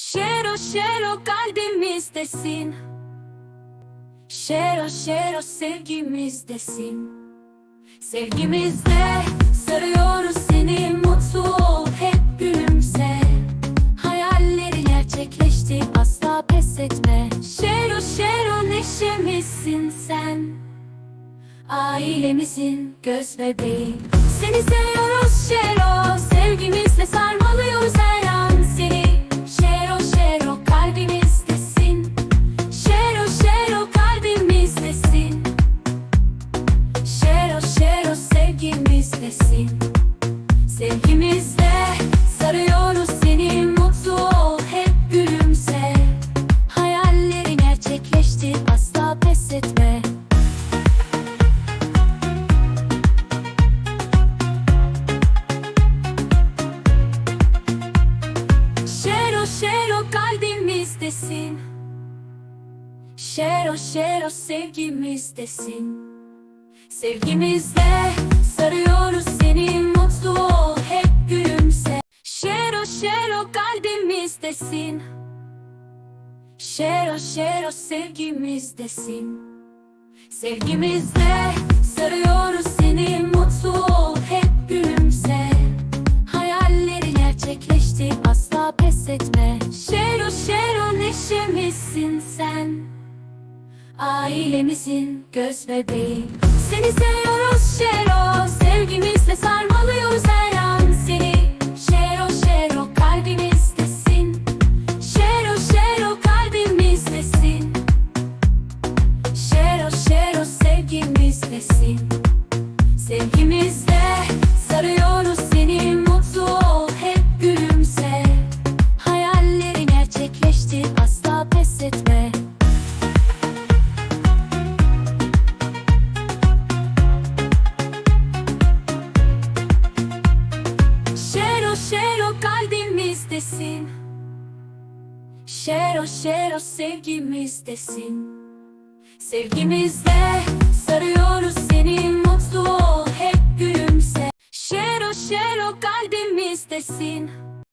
Şero şero kalbimizdesin. Şero şero sevgimizdesin. Sevgimizle sarıyoruz seni Mutlu ol hep gülümse. Hayalleri gerçekleşti asla pes etme. Şero şero neşemizsin sen. Ailemizin göz bebeği. Seni seviyoruz Şero kalbimizdesin Şero şero sevgimizdesin. Sevgimizle sarıyoruz seni Mutlu ol hep gülümse. Şero şero kalbimizdesin. Şero şero sevgimizdesin. Sevgimizle sarıyoruz seni Mutlu ol hep gülümse. Hayalleri gerçekleşti asla pes etme neşemizsin sen? Ailemizin göz bebeği. Seni seviyoruz Şero Sevgimizle sarmalıyoruz kalbimizdesin Şero şero sevgimizdesin. Sevgimizle sarıyoruz seni Mutlu ol hep gülümse. Şero şero kalbimizdesin